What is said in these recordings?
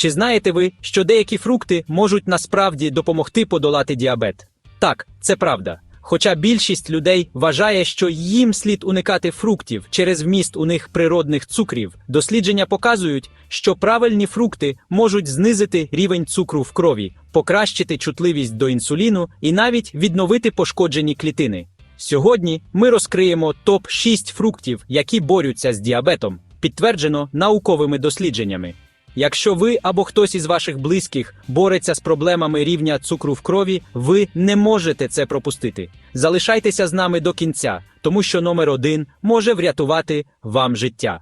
Чи знаєте ви, що деякі фрукти можуть насправді допомогти подолати діабет? Так, це правда. Хоча більшість людей вважає, що їм слід уникати фруктів через вміст у них природних цукрів, дослідження показують, що правильні фрукти можуть знизити рівень цукру в крові, покращити чутливість до інсуліну і навіть відновити пошкоджені клітини. Сьогодні ми розкриємо топ 6 фруктів, які борються з діабетом, підтверджено науковими дослідженнями. Якщо ви або хтось із ваших близьких бореться з проблемами рівня цукру в крові, ви не можете це пропустити. Залишайтеся з нами до кінця, тому що номер один може врятувати вам життя.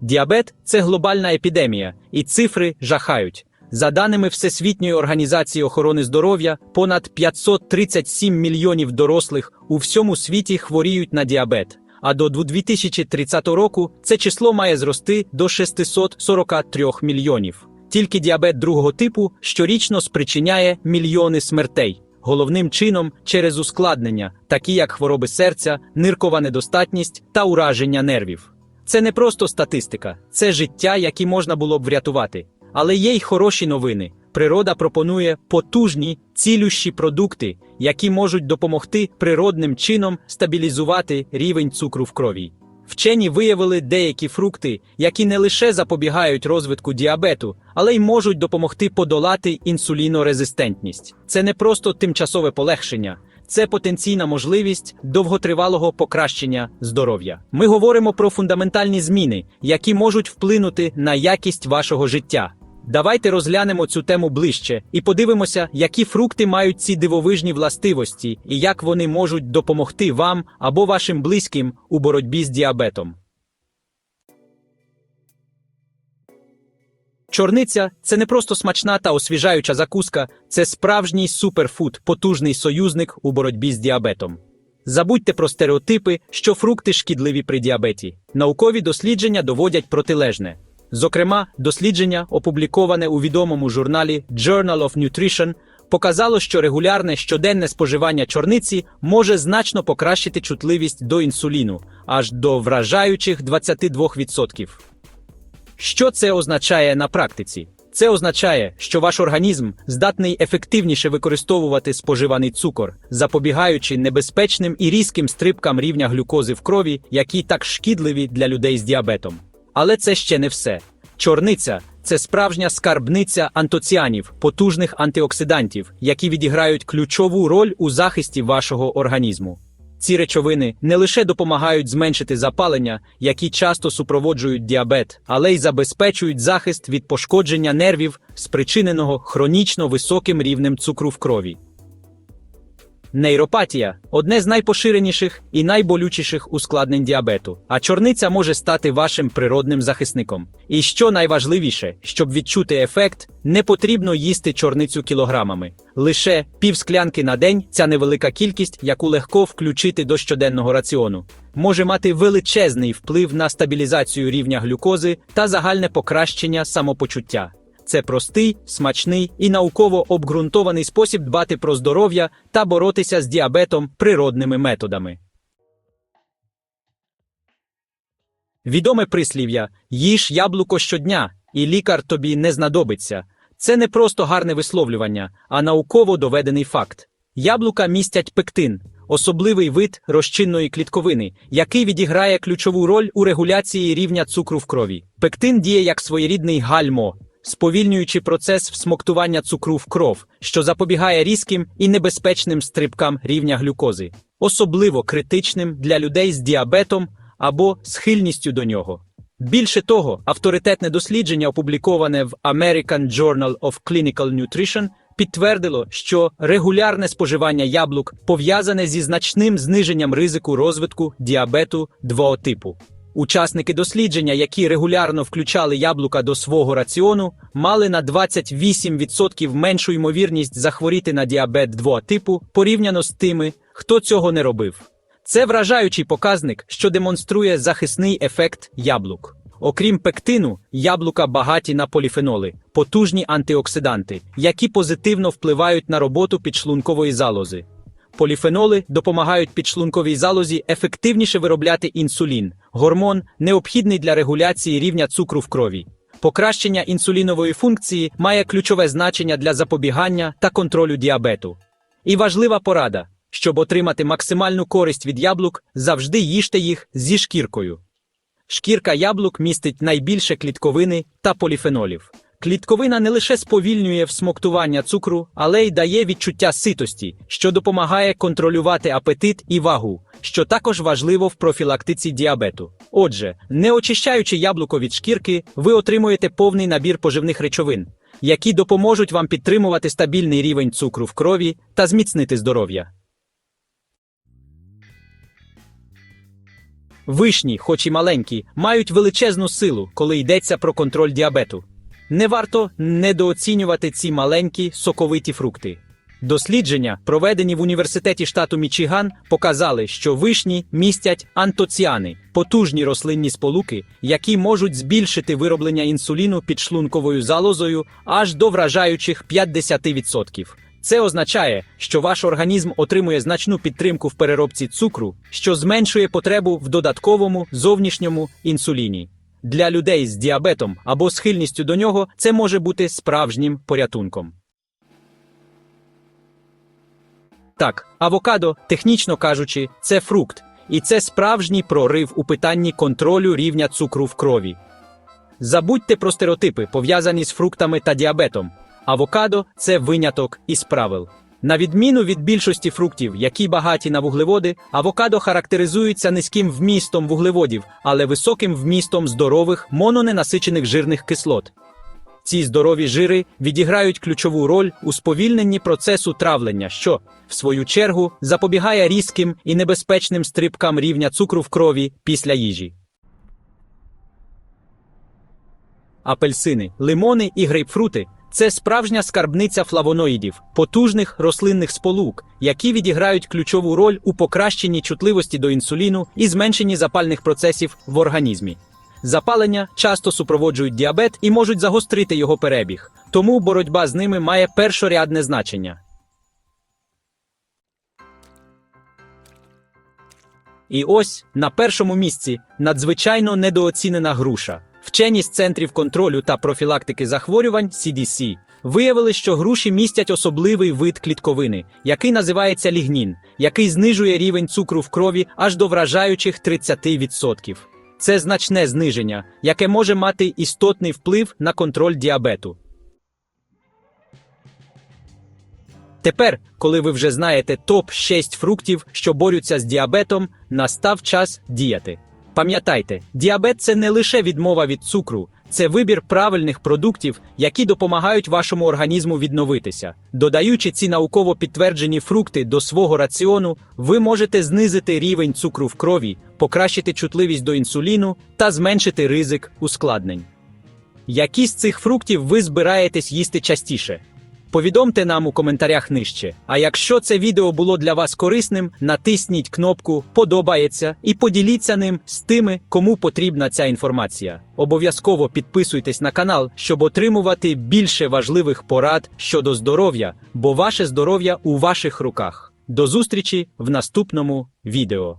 Діабет це глобальна епідемія, і цифри жахають. За даними Всесвітньої організації охорони здоров'я, понад 537 мільйонів дорослих у всьому світі хворіють на діабет. А до 2030 року це число має зрости до 643 мільйонів. Тільки діабет другого типу щорічно спричиняє мільйони смертей, головним чином через ускладнення, такі як хвороби серця, ниркова недостатність та ураження нервів. Це не просто статистика, це життя, які можна було б врятувати. Але є й хороші новини. Природа пропонує потужні, цілющі продукти, які можуть допомогти природним чином стабілізувати рівень цукру в крові. Вчені виявили деякі фрукти, які не лише запобігають розвитку діабету, але й можуть допомогти подолати інсулінорезистентність. Це не просто тимчасове полегшення, це потенційна можливість довготривалого покращення здоров'я. Ми говоримо про фундаментальні зміни, які можуть вплинути на якість вашого життя. Давайте розглянемо цю тему ближче і подивимося, які фрукти мають ці дивовижні властивості і як вони можуть допомогти вам або вашим близьким у боротьбі з діабетом. Чорниця це не просто смачна та освіжаюча закуска, це справжній суперфуд, потужний союзник у боротьбі з діабетом. Забудьте про стереотипи, що фрукти шкідливі при діабеті. Наукові дослідження доводять протилежне. Зокрема, дослідження, опубліковане у відомому журналі Journal of Nutrition, показало, що регулярне щоденне споживання чорниці може значно покращити чутливість до інсуліну аж до вражаючих 22%. Що це означає на практиці? Це означає, що ваш організм здатний ефективніше використовувати споживаний цукор, запобігаючи небезпечним і різким стрибкам рівня глюкози в крові, які так шкідливі для людей з діабетом. Але це ще не все. Чорниця це справжня скарбниця антоціанів, потужних антиоксидантів, які відіграють ключову роль у захисті вашого організму. Ці речовини не лише допомагають зменшити запалення, які часто супроводжують діабет, але й забезпечують захист від пошкодження нервів, спричиненого хронічно високим рівнем цукру в крові. Нейропатія одне з найпоширеніших і найболючіших ускладнень діабету, а чорниця може стати вашим природним захисником. І що найважливіше, щоб відчути ефект, не потрібно їсти чорницю кілограмами. Лише пів склянки на день ця невелика кількість, яку легко включити до щоденного раціону, може мати величезний вплив на стабілізацію рівня глюкози та загальне покращення самопочуття. Це простий, смачний і науково обґрунтований спосіб дбати про здоров'я та боротися з діабетом природними методами. Відоме прислів'я їж яблуко щодня, і лікар тобі не знадобиться. Це не просто гарне висловлювання, а науково доведений факт. Яблука містять пектин, особливий вид розчинної клітковини, який відіграє ключову роль у регуляції рівня цукру в крові. Пектин діє як своєрідний гальмо, сповільнюючи процес всмоктування цукру в кров, що запобігає різким і небезпечним стрибкам рівня глюкози, особливо критичним для людей з діабетом або схильністю до нього. Більше того, авторитетне дослідження, опубліковане в American Journal of Clinical Nutrition, підтвердило, що регулярне споживання яблук пов'язане зі значним зниженням ризику розвитку діабету двого типу. Учасники дослідження, які регулярно включали яблука до свого раціону, мали на 28% меншу ймовірність захворіти на діабет двого типу порівняно з тими, хто цього не робив. Це вражаючий показник, що демонструє захисний ефект яблук. Окрім пектину, яблука багаті на поліфеноли, потужні антиоксиданти, які позитивно впливають на роботу підшлункової залози. Поліфеноли допомагають підшлунковій залозі ефективніше виробляти інсулін, гормон, необхідний для регуляції рівня цукру в крові. Покращення інсулінової функції має ключове значення для запобігання та контролю діабету. І важлива порада, щоб отримати максимальну користь від яблук, завжди їжте їх зі шкіркою. Шкірка яблук містить найбільше клітковини та поліфенолів. Клітковина не лише сповільнює всмоктування цукру, але й дає відчуття ситості, що допомагає контролювати апетит і вагу, що також важливо в профілактиці діабету. Отже, не очищаючи яблуко від шкірки, ви отримуєте повний набір поживних речовин, які допоможуть вам підтримувати стабільний рівень цукру в крові та зміцнити здоров'я. Вишні, хоч і маленькі, мають величезну силу, коли йдеться про контроль діабету. Не варто недооцінювати ці маленькі соковиті фрукти. Дослідження, проведені в університеті штату Мічиган, показали, що вишні містять антоціани, потужні рослинні сполуки, які можуть збільшити вироблення інсуліну підшлунковою залозою аж до вражаючих 50%. Це означає, що ваш організм отримує значну підтримку в переробці цукру, що зменшує потребу в додатковому зовнішньому інсуліні. Для людей з діабетом або схильністю до нього це може бути справжнім порятунком. Так, авокадо, технічно кажучи, це фрукт, і це справжній прорив у питанні контролю рівня цукру в крові. Забудьте про стереотипи, пов'язані з фруктами та діабетом. Авокадо це виняток із правил. На відміну від більшості фруктів, які багаті на вуглеводи, авокадо характеризується низьким вмістом вуглеводів, але високим вмістом здорових мононенасичених жирних кислот. Ці здорові жири відіграють ключову роль у сповільненні процесу травлення, що, в свою чергу, запобігає різким і небезпечним стрибкам рівня цукру в крові після їжі. Апельсини, лимони і грейпфрути це справжня скарбниця флавоноїдів, потужних рослинних сполук, які відіграють ключову роль у покращенні чутливості до інсуліну і зменшенні запальних процесів в організмі. Запалення часто супроводжують діабет і можуть загострити його перебіг, тому боротьба з ними має першорядне значення. І ось на першому місці надзвичайно недооцінена груша. Вчені з центрів контролю та профілактики захворювань CDC виявили, що груші містять особливий вид клітковини, який називається лігнін, який знижує рівень цукру в крові аж до вражаючих 30%. Це значне зниження, яке може мати істотний вплив на контроль діабету. Тепер, коли ви вже знаєте топ 6 фруктів, що борються з діабетом, настав час діяти. Пам'ятайте, діабет це не лише відмова від цукру, це вибір правильних продуктів, які допомагають вашому організму відновитися. Додаючи ці науково підтверджені фрукти до свого раціону, ви можете знизити рівень цукру в крові, покращити чутливість до інсуліну та зменшити ризик ускладнень. Які з цих фруктів ви збираєтесь їсти частіше? Повідомте нам у коментарях нижче. А якщо це відео було для вас корисним, натисніть кнопку Подобається і поділіться ним з тими, кому потрібна ця інформація. Обов'язково підписуйтесь на канал, щоб отримувати більше важливих порад щодо здоров'я, бо ваше здоров'я у ваших руках. До зустрічі в наступному відео.